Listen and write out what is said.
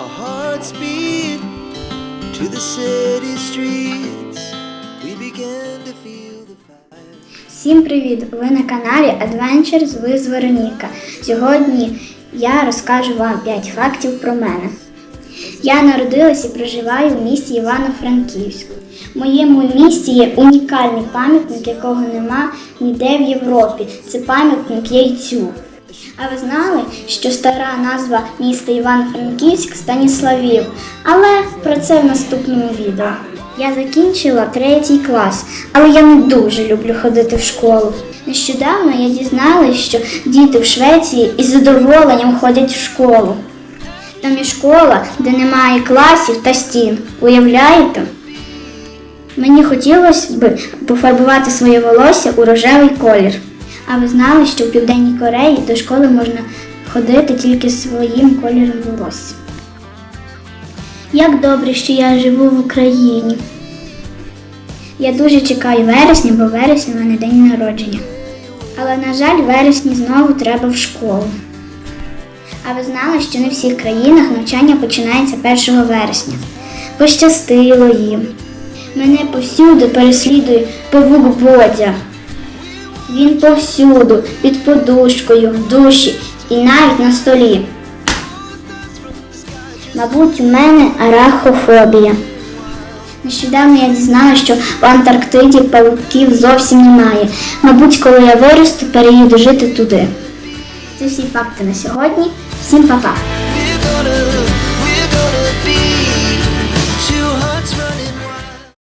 Our hearts beat to the city streets. We began to feel the fire. Всім привіт! Ви на каналі Adventures with Вероніка. Сьогодні я розкажу вам 5 фактів про мене. Я народилась і проживаю в місті Івано-Франківськ. В моєму місті є унікальний пам'ятник, якого нема ніде в Європі. Це пам'ятник яйцю. А ви знали, що стара назва міста Івано-Франківськ Станіславів? Але про це в наступному відео. Я закінчила третій клас, але я не дуже люблю ходити в школу. Нещодавно я дізналась, що діти в Швеції із задоволенням ходять в школу. Там є школа, де немає класів та стін. Уявляєте? Мені хотілося б пофарбувати своє волосся у рожевий колір. А ви знали, що в Південній Кореї до школи можна ходити тільки своїм кольором волосся. Як добре, що я живу в Україні. Я дуже чекаю вересня, бо вересня в мене день народження. Але, на жаль, вересні знову треба в школу. А ви знали, що не в всіх країнах навчання починається 1 вересня. Пощастило їм. Мене повсюди переслідує павук Бодя. Він повсюду, під подушкою, в душі і навіть на столі. Мабуть, у мене арахофобія. Нещодавно я дізналася, що в Антарктиді павуків зовсім немає. Мабуть, коли я виросту, переїду жити туди. Це всі факти на сьогодні. Всім па-па!